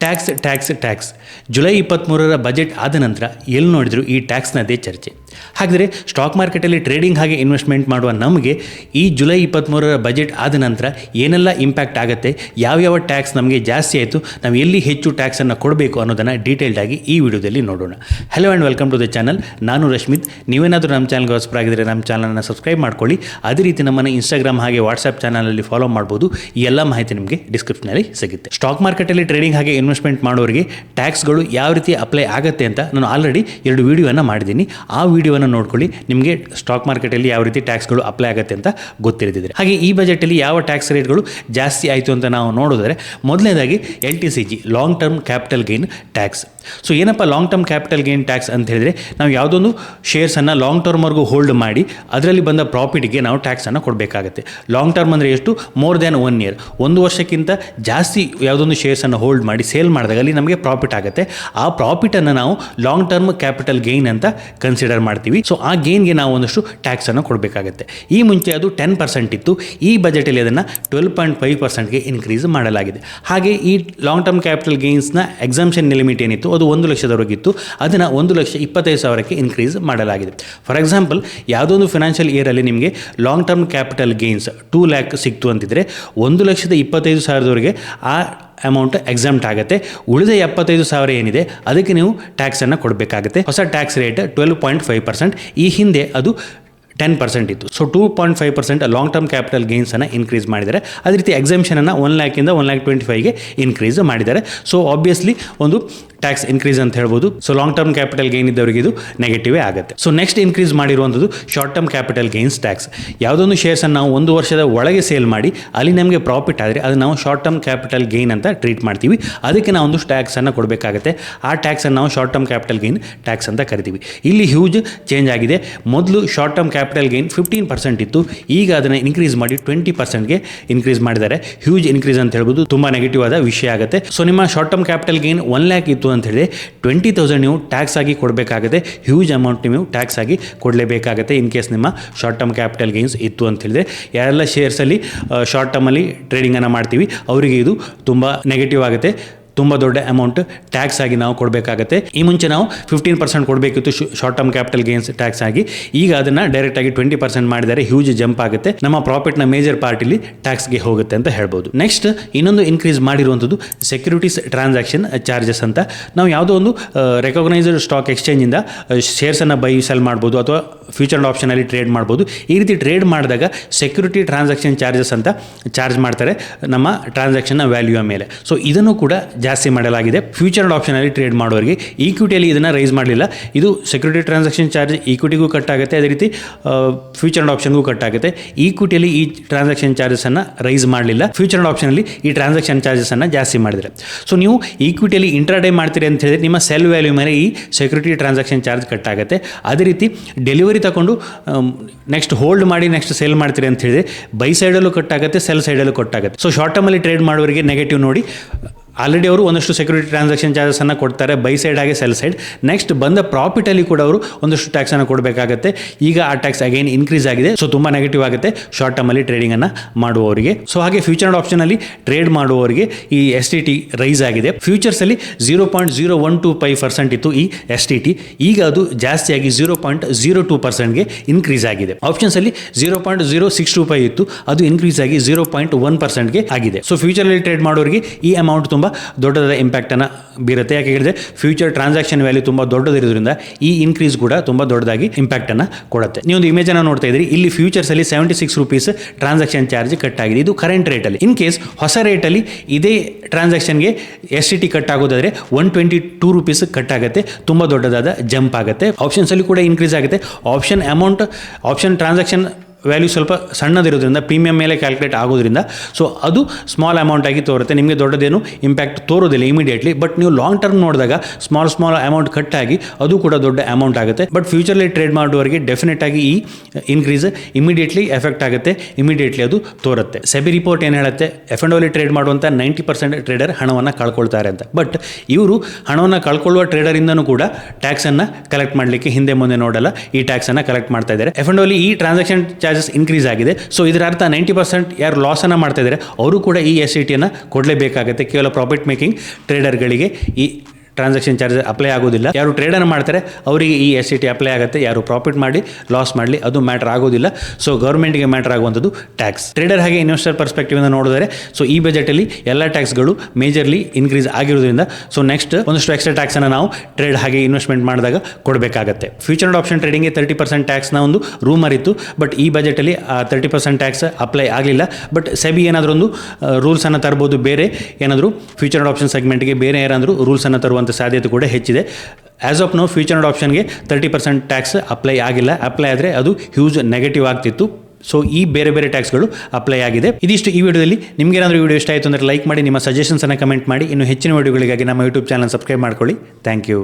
Tax tax tax July ಇಪ್ಪತ್ತ್ಮೂರರ budget ಆದ ನಂತರ ಎಲ್ಲಿ ನೋಡಿದ್ರು ಈ ಟ್ಯಾಕ್ಸ್ನದೇ ಚರ್ಚೆ. ಹಾಗಿದ್ರೆ ಸ್ಟಾಕ್ ಮಾರ್ಕೆಟಲ್ಲಿ ಟ್ರೇಡಿಂಗ್ ಹಾಗೆ ಇನ್ವೆಸ್ಟ್ಮೆಂಟ್ ಮಾಡುವ ನಮಗೆ ಈ ಜುಲೈ ಇಪ್ಪತ್ತ್ಮೂರರ ಬಜೆಟ್ ಆದ ನಂತರ ಏನೆಲ್ಲ ಇಂಪ್ಯಾಕ್ಟ್ ಆಗುತ್ತೆ, ಯಾವ್ಯಾವ ಟ್ಯಾಕ್ಸ್ ನಮಗೆ ಜಾಸ್ತಿ ಆಯಿತು, ನಾವು ಎಲ್ಲಿ ಹೆಚ್ಚು ಟ್ಯಾಕ್ಸನ್ನು ಕೊಡಬೇಕು ಅನ್ನೋದನ್ನು ಡೀಟೇಲ್ಡ್ ಆಗಿ ಈ ವಿಡಿಯೋದಲ್ಲಿ ನೋಡೋಣ. Hello and welcome to the channel ನಾನು ರಶ್ಮಿತ್. ನೀವೇನಾದರೂ ನಮ್ಮ ಚಾನಲ್ಗೆ ಹೊಸಬರಾಗಿದ್ದರೆ ನಮ್ಮ ಚಾನಲನ್ನು ಸಬ್ಸ್ಕ್ರೈಬ್ ಮಾಡ್ಕೊಳ್ಳಿ. ಅದೇ ರೀತಿ ನಮ್ಮನ್ನು ಇನ್ಸ್ಟಾಗ್ರಾಮ್ ಹಾಗೆ ವಾಟ್ಸಪ್ ಚಾನಲಲ್ಲಿ ಫಾಲೋ ಮಾಡ್ಬೋದು. ಈ ಎಲ್ಲ ಮಾಹಿತಿ ನಿಮಗೆ ಡಿಸ್ಕ್ರಿಪ್ಷನಲ್ಲಿ ಸಿಗುತ್ತೆ. ಸ್ಟಾಕ್ ಮಾರ್ಕೆಟಲ್ಲಿ ಟ್ರೇಡಿಂಗ್ ಹಾಗೆ ಇನ್ವೆಸ್ಟ್ಮೆಂಟ್ ಮಾಡೋರಿಗೆ ಟ್ಯಾಕ್ಸ್ಗಳು ಯಾವ ರೀತಿ ಅಪ್ಲೈ ಆಗುತ್ತೆ ಅಂತ ನಾನು ಆಲ್ರೆಡಿ ಎರಡು ವಿಡಿಯೋನ ಮಾಡಿದ್ದೀನಿ. ಆ ವಿಡಿಯೋನ ನೋಡ್ಕೊಳ್ಳಿ. ನಿಮಗೆ ಸ್ಟಾಕ್ ಮಾರ್ಕೆಟಲ್ಲಿ ಯಾವ ರೀತಿ ಟ್ಯಾಕ್ಸ್ಗಳು ಅಪ್ಲೈ ಆಗುತ್ತೆ ಅಂತ ಗೊತ್ತಿರದಿದ್ರೆ. ಹಾಗೆ ಈ ಬಜೆಟಲ್ಲಿ ಯಾವ ಟ್ಯಾಕ್ಸ್ ರೇಟ್ಗಳು ಜಾಸ್ತಿ ಆಯಿತು ಅಂತ ನಾವು ನೋಡಿದ್ರೆ ಮೊದಲನೇದಾಗಿ L T C G long term capital gain tax so ಏನಪ್ಪ long term capital gain tax ಅಂತ ಹೇಳಿದ್ರೆ ನಾವು ಯಾವುದೊಂದು ಶೇರ್ಸನ್ನು ಲಾಂಗ್ ಟರ್ಮ್ವರೆಗೂ ಹೋಲ್ಡ್ ಮಾಡಿ ಅದರಲ್ಲಿ ಬಂದ ಪ್ರಾಫಿಟ್ಗೆ ನಾವು ಟ್ಯಾಕ್ಸನ್ನು ಕೊಡಬೇಕಾಗುತ್ತೆ. ಲಾಂಗ್ ಟರ್ಮ್ ಅಂದರೆ ಎಷ್ಟು? ಮೋರ್ ದ್ಯಾನ್ ಒನ್ ಇಯರ್ ಒಂದು ವರ್ಷಕ್ಕಿಂತ ಜಾಸ್ತಿ ಯಾವುದೊಂದು ಶೇರ್ಸನ್ನು ಹೋಲ್ಡ್ ಮಾಡಿ ಸೇಲ್ ಮಾಡಿದಾಗ ಅಲ್ಲಿ ನಮಗೆ ಪ್ರಾಫಿಟ್ ಆಗುತ್ತೆ. ಆ ಪ್ರಾಫಿಟನ್ನು ನಾವು ಲಾಂಗ್ ಟರ್ಮ್ ಕ್ಯಾಪಿಟಲ್ ಗೇನ್ ಅಂತ ಕನ್ಸಿಡರ್ ಮಾಡ್ತೀವಿ. ಸೊ ಆ ಗೇನ್ಗೆ ನಾವು ಒಂದಷ್ಟು ಟ್ಯಾಕ್ಸನ್ನು ಕೊಡಬೇಕಾಗುತ್ತೆ. ಈ ಮುಂಚೆ ಅದು ಟೆನ್ ಪರ್ಸೆಂಟ್ ಇತ್ತು. ಈ ಬಜೆಟಲ್ಲಿ ಅದನ್ನು ಟ್ವೆಲ್ ಪಾಯಿಂಟ್ ಫೈವ್ ಪರ್ಸೆಂಟ್ಗೆ ಇನ್ಕ್ರೀಸ್ ಮಾಡಲಾಗಿದೆ. ಹಾಗೆ ಈ ಲಾಂಗ್ ಟರ್ಮ್ ಕ್ಯಾಪಿಟಲ್ ಗೇನ್ಸ್ನ ಎಕ್ಸಾಮ್ಷನ್ ಲಿಮಿಟ್ ಏನಿತ್ತು, ಅದು ಒಂದು ಲಕ್ಷದವರೆಗಿತ್ತು ಅದನ್ನು ಒಂದು ಲಕ್ಷ ಇಪ್ಪತ್ತೈದು ಸಾವಿರಕ್ಕೆ ಇನ್ಕ್ರೀಸ್ ಮಾಡಲಾಗಿದೆ. ಫಾರ್ ಎಕ್ಸಾಂಪಲ್ ಯಾವುದೊಂದು ಫಿನಾನ್ಷಿಯಲ್ ಇಯರಲ್ಲಿ ನಿಮಗೆ long term capital gains two lakh ಸಿಕ್ತು ಅಂತಿದ್ರೆ, ಒಂದು ಲಕ್ಷದ ಇಪ್ಪತ್ತೈದು ಸಾವಿರದವರೆಗೆ ಆ ಅಮೌಂಟ್ ಎಕ್ಸಾಮ್ಟ್ ಆಗುತ್ತೆ. ಉಳಿದ ಎಪ್ಪತ್ತೈದು ಸಾವಿರ ಏನಿದೆ, ಅದಕ್ಕೆ ನೀವು ಟ್ಯಾಕ್ಸನ್ನು ಕೊಡಬೇಕಾಗುತ್ತೆ. ಹೊಸ tax rate twelve point five percent ಈ ಹಿಂದೆ ಅದು ಟೆನ್ ಪರ್ಸೆಂಟ್ ಇತ್ತು. So two point five percent long term capital ಗೇನ್ಸನ್ನು increase ಮಾಡಿದ್ದಾರೆ. ಅದೇ ರೀತಿ ಎಕ್ಸಾಮ್ಷನನ್ನು ಒನ್ ಲ್ಯಾಕಿಂದ ಒನ್ ಲ್ಯಾಕ್ ಟ್ವೆಂಟಿ ಫೈವ್ಗೆ ಇನ್ಕ್ರೀಸ್ ಮಾಡಿದ್ದಾರೆ. ಸೊ ಆಬ್ವಿಯಸ್ಲಿ ಒಂದು ಟ್ಯಾಕ್ಸ್ ಇನ್ಕ್ರೀಸ್ ಅಂತ ಹೇಳ್ಬೋದು. So long term capital gain ಇದ್ದವರಿಗೆ ಇದು ನೆಗೆಟಿವೇ ಆಗುತ್ತೆ. ಸೊ ನೆಕ್ಸ್ಟ್ ಇನ್ಕ್ರೀಸ್ ಮಾಡಿರುವಂಥದ್ದು short term capital gains tax ಯಾವುದೊಂದು ಶೇರ್ಸನ್ನು ನಾವು ಒಂದು ವರ್ಷದ ಒಳಗೆ ಸೇಲ್ ಮಾಡಿ, ಅಲ್ಲಿ ನಮಗೆ ಪ್ರಾಫಿಟ್ ಆದರೆ ಅದು ನಾವು ಶಾರ್ಟ್ ಟರ್ಮ್ ಕ್ಯಾಪಿಟಲ್ ಗೇನ್ ಅಂತ ಟ್ರೀಟ್ ಮಾಡ್ತೀವಿ. ಅದಕ್ಕೆ ನಾವು ಒಂದು ಟ್ಯಾಕ್ಸನ್ನು ಕೊಡಬೇಕಾಗುತ್ತೆ. ಆ ಟ್ಯಾಕ್ಸನ್ನು ನಾವು short term capital gain tax ಅಂತ ಕರಿತೀವಿ. ಇಲ್ಲಿ ಹ್ಯೂಜ್ ಚೇಂಜ್ ಆಗಿದೆ. ಮೊದಲು short term capital gain fifteen percent ಇತ್ತು. ಈಗ ಅದನ್ನು ಇನ್ಕ್ರೀಸ್ ಮಾಡಿ ಟ್ವೆಂಟಿ ಪರ್ಸೆಂಟ್ಗೆ ಇನ್ಕ್ರೀಸ್ ಮಾಡಿದ್ದಾರೆ. ಹ್ಯೂಜ್ ಇನ್ಕ್ರೀಸ್ ಅಂತ ಹೇಳ್ಬೋದು. ತುಂಬ ನೆಗೆಟಿವ್ ಆದ ವಿಷಯ ಆಗುತ್ತೆ. ಸೊ ನಿಮ್ಮ short term capital gain one lakh ಇತ್ತು ಅಂತ ಹೇಳಿದ್ರೆ ಟ್ವೆಂಟಿ ತೌಸಂಡ್ ನೀವು ಟ್ಯಾಕ್ಸ್ ಆಗಿ ಕೊಡಬೇಕಾಗುತ್ತೆ. ಹ್ಯೂಜ್ ಅಮೌಂಟ್ ನೀವು ಟ್ಯಾಕ್ಸ್ ಆಗಿ ಕೊಡಲೇಬೇಕಾಗುತ್ತೆ ಇನ್ ಕೇಸ್ ನಿಮ್ಮ ಶಾರ್ಟ್ ಟರ್ಮ್ ಕ್ಯಾಪಿಟಲ್ ಗೇನ್ಸ್ ಇತ್ತು ಅಂತ ಹೇಳಿದ್ರೆ ಯಾರೆಲ್ಲ ಶೇರ್ಸಲ್ಲಿ ಶಾರ್ಟ್ ಟರ್ಮಲ್ಲಿ ಟ್ರೇಡಿಂಗನ್ನು ಮಾಡ್ತೀವಿ, ಅವರಿಗೆ ಇದು ತುಂಬ ನೆಗೆಟಿವ್ ಆಗುತ್ತೆ. ತುಂಬ ದೊಡ್ಡ ಅಮೌಂಟ್ ಟ್ಯಾಕ್ಸ್ ಆಗಿ ನಾವು ಕೊಡಬೇಕಾಗುತ್ತೆ. ಈ ಮುಂಚೆ ನಾವು ಫಿಫ್ಟೀನ್ ಪರ್ಸೆಂಟ್ ಕೊಡಬೇಕಿತ್ತು short term capital gains tax ಆಗಿ. ಈಗ ಅದನ್ನು ಡೈರೆಕ್ಟ್ ಆಗಿ ಟ್ವೆಂಟಿ ಪರ್ಸೆಂಟ್ ಮಾಡಿದರೆ ಹ್ಯೂಜ್ ಜಂಪ್ ಆಗುತ್ತೆ. ನಮ್ಮ ಪ್ರಾಫಿಟ್ನ ಮೇಜರ್ ಪಾರ್ಟಿಲಿ ಟ್ಯಾಕ್ಸ್ಗೆ ಹೋಗುತ್ತೆ ಅಂತ ಹೇಳ್ಬೋದು. ನೆಕ್ಸ್ಟ್ ಇನ್ನೊಂದು ಇನ್ಕ್ರೀಸ್ ಮಾಡಿರುವಂಥದ್ದು ಸೆಕ್ಯೂರಿಟೀಸ್ ಟ್ರಾನ್ಸಾಕ್ಷನ್ ಚಾರ್ಜಸ್ ಅಂತ. ನಾವು ಯಾವುದೋ ಒಂದು ರೆಕಗ್ನೈಸ್ಡ್ ಸ್ಟಾಕ್ ಎಕ್ಸ್ಚೇಂಜಿಂದ ಶೇರ್ಸನ್ನು ಬೈ ಸೆಲ್ ಮಾಡ್ಬೋದು ಅಥವಾ ಫ್ಯೂಚರ್ ಆ್ಯಂಡ್ ಆಪ್ಷನಲ್ಲಿ ಟ್ರೇಡ್ ಮಾಡ್ಬೋದು. ಈ ರೀತಿ ಟ್ರೇಡ್ ಮಾಡಿದಾಗ ಸೆಕ್ಯೂರಿಟಿ ಟ್ರಾನ್ಸಾಕ್ಷನ್ ಚಾರ್ಜಸ್ ಅಂತ ಚಾರ್ಜ್ ಮಾಡ್ತಾರೆ ನಮ್ಮ ಟ್ರಾನ್ಸಾಕ್ಷನ್ನ ವ್ಯಾಲ್ಯೂ ಮೇಲೆ. ಸೊ ಇದನ್ನು ಕೂಡ ಜಾಸ್ತಿ ಮಾಡಲಾಗಿದೆ. ಫ್ಯೂಚರ್ ಆ್ಯಂಡ್ ಆಪ್ಷನಲ್ಲಿ ಟ್ರೇಡ್ ಮಾಡೋರಿಗೆ ಈಕ್ವಿಟಿಯಲ್ಲಿ ಇದನ್ನು ರೈಸ್ ಮಾಡಲಿಲ್ಲ. ಇದು ಸೆಕ್ಯೂರಿಟಿ ಟ್ರಾನ್ಸಾಕ್ಷನ್ ಚಾರ್ಜ್ ಈಕ್ವಿಟಿಗೂ ಕಟ್ ಆಗುತ್ತೆ. ಅದೇ ರೀತಿ ಫ್ಯೂಚರ್ ಅಂಡ್ ಆಪ್ಷನ್ಗೂ ಕಟ್ ಆಗುತ್ತೆ. ಈಕ್ವಿಟಿಯಲ್ಲಿ ಈ ಟ್ರಾನ್ಸಾಕ್ಷನ್ ಚಾರ್ಜಸನ್ನು ರೈಸ್ ಮಾಡಲಿಲ್ಲ. ಫ್ಯೂಚರ್ ಅಂಡ್ ಆಪ್ಷನಲ್ಲಿ ಈ ಟ್ರಾನ್ಸಾಕ್ಷನ್ ಚಾರ್ಜಸನ್ನು ಜಾಸ್ತಿ ಮಾಡಿದರೆ. ಸೊ ನೀವು ಈಕ್ವಿಟಿಯಲ್ಲಿ ಇಂಟ್ರಾಡೇ ಮಾಡ್ತೀರಿ ಅಂತ ಹೇಳಿದ್ರೆ ನಿಮ್ಮ ಸೆಲ್ ವ್ಯಾಲ್ಯೂ ಮೇಲೆ ಈ ಸೆಕ್ಯೂರಿಟಿ ಟ್ರಾನ್ಸಾಕ್ಷನ್ ಚಾರ್ಜ್ ಕಟ್ ಆಗುತ್ತೆ. ಅದೇ ರೀತಿ ಡೆಲಿವರಿ ತಗೊಂಡು ನೆಕ್ಸ್ಟ್ ಹೋಲ್ಡ್ ಮಾಡಿ ನೆಕ್ಸ್ಟ್ ಸೇಲ್ ಮಾಡ್ತೀರಿ ಅಂತ ಹೇಳಿದ್ರೆ ಬೈ ಸೈಡಲ್ಲೂ ಕಟ್ ಆಗುತ್ತೆ ಸೆಲ್ ಸೈಡಲ್ಲೂ ಕಟ್ ಆಗುತ್ತೆ. ಸೊ ಶಾರ್ಟ್ ಟರ್ಮಲ್ಲಿ ಟ್ರೇಡ್ ಮಾಡೋರಿಗೆ ನೆಗೆಟಿವ್ ನೋಡಿ ಆಲ್ರೆಡಿ ಅವರು ಒಂದಷ್ಟು ಸೆಕ್ಯೂರಿಟಿ ಟ್ರಾನ್ಸಾಕ್ಷನ್ ಚಾರ್ಜಸನ್ನು ಕೊಡ್ತಾರೆ ಬೈ ಸೈಡ್ ಆಗಿ ಸೆಲ್ ಸೈಡ್ ನೆಕ್ಸ್ಟ್ ಬಂದ ಪ್ರಾಫಿಟಲ್ಲಿ ಕೂಡ ಅವರು ಒಂದಷ್ಟು ಟ್ಯಾಕ್ಸನ್ನು ಕೊಡಬೇಕಾಗುತ್ತೆ. ಈಗ ಆ ಟ್ಯಾಕ್ಸ್ ಅಗೈನ್ ಇನ್ಕ್ರೀಸ್ ಆಗಿದೆ. ಸೊ ತುಂಬ ನೆಗೆಟಿವ್ ಆಗುತ್ತೆ. ಶಾರ್ಟ್ ಟರ್ಮಲ್ಲಿ ಟ್ರೇಡಿಂಗನ್ನು ಮಾಡುವವರಿಗೆ. ಸೊ ಹಾಗೆ ಫ್ಯೂಚರ್ ಆಪ್ಷನ್ ಅಲ್ಲಿ ಟ್ರೇಡ್ ಮಾಡುವವರಿಗೆ ಈ ಎಸ್ ಟಿ ಟಿ ರೈಸ್ ಆಗಿದೆ. ಫ್ಯೂಚರ್ಸಲ್ಲಿ zero point zero one two five percent ಇತ್ತು ಈ ಎಸ್ ಟಿ ಟಿ ಈಗ ಅದು ಜಾಸ್ತಿಯಾಗಿ ಜೀರೋ ಪಾಯಿಂಟ್ ಜೀರೋ ಟು ಪರ್ಸೆಂಟ್ಗೆ ಇನ್ಕ್ರೀಸ್ ಆಗಿದೆ. ಆಪ್ಷನ್ಸಲ್ಲಿ zero point zero six two five ಇತ್ತು. ಅದು ಇನ್ಕ್ರೀಸ್ ಆಗಿ ಜೀರೋ ಪಾಯಿಂಟ್ ಒನ್ ಪರ್ಸೆಂಟ್ಗೆ ಆಗಿದೆ. ಸೊ ಫ್ಯೂಚರಲ್ಲಿ ಟ್ರೇಡ್ ಮಾಡೋರಿಗೆ ಈ ಅಮೌಂಟ್ ತುಂಬ ದೊಡ್ಡದಾದ ಇಂಪ್ಯಾಕ್ಟನ್ನು ಬೀರುತ್ತೆ. ಯಾಕೆ ಹೇಳಿದ್ರೆ ಫ್ಯೂಚರ್ ಟ್ರಾನ್ಸಾಕ್ಷನ್ ವ್ಯಾಲ್ಯೂ ತುಂಬ ದೊಡ್ಡದಿರೋದ್ರಿಂದ ಈ ಇನ್ಕ್ರೀಸ್ ಕೂಡ ತುಂಬ ದೊಡ್ಡದಾಗಿ ಇಂಪ್ಯಾಕ್ಟನ್ನು ಕೊಡುತ್ತೆ. ನೀವು ಒಂದು ಇಮೇಜನ್ನು ನೋಡ್ತಾ ಇದ್ದೀರಿ. ಇಲ್ಲಿ ಫ್ಯೂಚರ್ಸಲ್ಲಿ seventy six rupees transaction charge cut ಆಗಿದೆ ಇದು ಕರೆಂಟ್ ರೇಟಲ್ಲಿ ಇನ್ ಕೇಸ್ ಹೊಸ ರೇಟಲ್ಲಿ ಇದೇ ಟ್ರಾನ್ಸಾಕ್ಷನ್ಗೆ S T T cut ಆಗೋದಾದರೆ one twenty two rupees cut ಆಗುತ್ತೆ ತುಂಬ ದೊಡ್ಡದಾದ ಜಂಪ್ ಆಗುತ್ತೆ. ಆಪ್ಷನ್ಸಲ್ಲಿ ಕೂಡ ಇನ್ಕ್ರೀಸ್ ಆಗುತ್ತೆ. Option amount option transaction value ಸ್ವಲ್ಪ ಸಣ್ಣದಿರೋದ್ರಿಂದ ಪ್ರೀಮಿಯಂ ಮೇಲೆ ಕ್ಯಾಲ್ಕುಲೇಟ್ ಆಗೋದ್ರಿಂದ ಸೊ ಅದು ಸ್ಮಾಲ್ ಅಮೌಂಟ್ ಆಗಿ ತೋರುತ್ತೆ. ನಿಮಗೆ ದೊಡ್ಡದೇನು ಇಂಪ್ಯಾಕ್ಟ್ ತೋರೋದಿಲ್ಲ ಇಮಿಡಿಯೇಟ್ಲಿ ಬಟ್ ನೀವು ಲಾಂಗ್ ಟರ್ಮ್ ನೋಡಿದಾಗ ಸ್ಮಾಲ್ ಸ್ಮಾಲ್ ಅಮೌಂಟ್ ಕಟ್ ಆಗಿ ಅದು ಕೂಡ ದೊಡ್ಡ ಅಮೌಂಟ್ ಆಗುತ್ತೆ. ಬಟ್ ಫ್ಯೂಚರ್ಲಿ ಟ್ರೇಡ್ ಮಾಡುವವರಿಗೆ ಡೆಫಿನೆಟ್ ಆಗಿ ಈ ಇನ್ಕ್ರೀಸ್ ಇಮಿಡಿಯೇಟ್ಲಿ ಎಫೆಕ್ಟ್ ಆಗುತ್ತೆ ಇಮಿಡಿಯೇಟ್ಲಿ ಅದು ತೋರುತ್ತೆ. ಸೆಬಿ ರಿಪೋರ್ಟ್ ಏನು ಹೇಳುತ್ತೆ? ಎಫ್ ಅಂಡ್ ಓಲಿ ಟ್ರೇಡ್ ಮಾಡುವಂಥ ನೈಂಟಿ ಪರ್ಸೆಂಟ್ ಟ್ರೇಡರ್ ಹಣವನ್ನು ಕಳ್ಕೊಳ್ತಾರೆ ಅಂತ. ಬಟ್ ಇವರು ಹಣವನ್ನು ಕಳ್ಕೊಳ್ಳುವ ಟ್ರೇಡರಿಂದನೂ ಕೂಡ ಟ್ಯಾಕ್ಸನ್ನು ಕಲೆಕ್ಟ್ ಮಾಡಲಿಕ್ಕೆ ಹಿಂದೆ ಮುಂದೆ ನೋಡಲ್ಲ. ಈ ಟ್ಯಾಕ್ಸನ್ನು ಕಲೆಕ್ಟ್ ಮಾಡ್ತಾ ಇದ್ದಾರೆ. ಎಫ್ ಅಂಡ್ ಓಲಿ ಈ ಟ್ರಾನ್ಸಾಕ್ಷನ್ ಚಾರ್ಜಸ್ ಇನ್ಕ್ರೀಸ್ ಆಗಿದೆ. ಸೊ ಇದರ ಅರ್ಥ ನೈಂಟಿ ಪರ್ಸೆಂಟ್ ಯಾರು ಲಾಸನ್ನು ಮಾಡ್ತಾ ಇದ್ದಾರೆ ಅವರು ಕೂಡ ಈ ಎಸ್ ಐ ಟಿಯನ್ನು ಕೊಡಲೇಬೇಕಾಗುತ್ತೆ. ಕೇವಲ ಪ್ರಾಫಿಟ್ ಮೇಕಿಂಗ್ ಟ್ರೇಡರ್ಗಳಿಗೆ ಈ ಟ್ರಾನ್ಸಾಕ್ಷನ್ ಚಾರ್ಜ್ ಅಪ್ಲೈ ಆಗೋದಿಲ್ಲ ಯಾರು ಟ್ರೇಡನ್ನು ಮಾಡ್ತಾರೆ, ಅವರಿಗೆ ಈ ಎಸ್ ಸಿ ಟಿ ಅಪ್ಲೈ ಆಗುತ್ತೆ. ಯಾರು ಪ್ರಾಫಿಟ್ ಮಾಡಿ ಲಾಸ್ ಮಾಡಲಿ, ಅದು ಮ್ಯಾಟರ್ ಆಗೋದಿಲ್ಲ ಸೊ ಗೌರ್ಮೆಂಟ್ಗೆ ಮ್ಯಾಟರ್ ಆಗುವಂಥದ್ದು ಟ್ಯಾಕ್ಸ್ ಟ್ರೇಡರ್ ಹಾಗೆ ಇನ್ವೆಸ್ಟರ್ ಪರ್ಸ್ಪೆಕ್ಟಿವಿಂದ ನೋಡಿದರೆ ಸೊ ಈ ಬಜೆಟಲ್ಲಿ ಎಲ್ಲ ಟ್ಯಾಕ್ಸ್ಗಳು ಮೇಜರ್ಲಿ ಇನ್ಕ್ರೀಸ್ ಆಗಿರೋದ್ರಿಂದ ಸೊ ನೆಕ್ಸ್ಟ್ ಒಂದಷ್ಟು ಎಕ್ಸ್ಟ್ರಾ ಟ್ಯಾಕ್ಸನ್ನು ನಾವು ಟ್ರೇಡ್ ಹಾಗೆ ಇನ್ವೆಸ್ಟ್ಮೆಂಟ್ ಮಾಡಿದಾಗ ಕೊಡಬೇಕಾಗತ್ತೆ. ಫ್ಯೂಚರ್ ಆಪ್ಷನ್ ಟ್ರೇಡಿಂಗ್ಗೆ ತರ್ಟಿ ಪರ್ಸೆಂಟ್ ಟ್ಯಾಕ್ಸ್ನ ಒಂದು ರೂಮರ್ ಇತ್ತು ಬಟ್ ಈ ಬಜೆಟಲ್ಲಿ ಆ ತರ್ಟಿ ಪರ್ಸೆಂಟ್ ಟ್ಯಾಕ್ಸ್ ಅಪ್ಲೈ ಆಗಲಿಲ್ಲ. ಬಟ್ ಸೆಬಿ ಏನಾದರೂ ಒಂದು ರೂಲ್ಸನ್ನು ತರ್ಬೋದು, ಬೇರೆ ಏನಾದರೂ ಫ್ಯೂಚರ್ ಆಪ್ಷನ್ ಸೆಗ್ಮೆಂಟ್ಗೆ ಬೇರೆ ಏನಾದರೂ ರೂಲ್ಸನ್ನು ತರುವಂಥ ಸಾಧ್ಯತೆ ಕೂಡ ಹೆಚ್ಚಿದೆ. ಆ್ಯಸ್ ಆಫ್ ನೋ ಫ್ಯೂಚರ್ ಆಪ್ಷನ್ಗೆ ತರ್ಟಿ ಪರ್ಸೆಂಟ್ ಟ್ಯಾಕ್ಸ್ ಅಪ್ಲೈ ಆಗಿಲ್ಲ. ಅಪ್ಲೈ ಆದರೆ ಅದು ಹ್ಯೂಜ್ ನೆಗೆಟಿವ್ ಆಗ್ತಿತ್ತು. ಸೊ ಈ ಬೇರೆ ಬೇರೆ ಟ್ಯಾಕ್ಸ್ಗಳು ಅಪ್ಲೈ ಆಗಿದೆ. ಇದಿಷ್ಟು ಈ ವಿಡಿಯೋದಲ್ಲಿ. ನಿಮಗೆ ಏನಾದರೂ ವಿಡಿಯೋ ಇಷ್ಟ ಆಯಿತು ಅಂದರೆ ಲೈಕ್ ಮಾಡಿ, ನಿಮ್ಮ ಸಜೆಷನ್ಸನ್ನು ಕಮೆಂಟ್ ಮಾಡಿ. ಇನ್ನು ಹೆಚ್ಚಿನ ವಿಡಿಯೋಗಳಿಗಾಗಿ ನಮ್ಮ ಯೂಟ್ಯೂಬ್ ಚಾನಲ್ ಸಬ್ಸ್ಕ್ರೈಬ್ ಮಾಡ್ಕೊಳ್ಳಿ. Thank you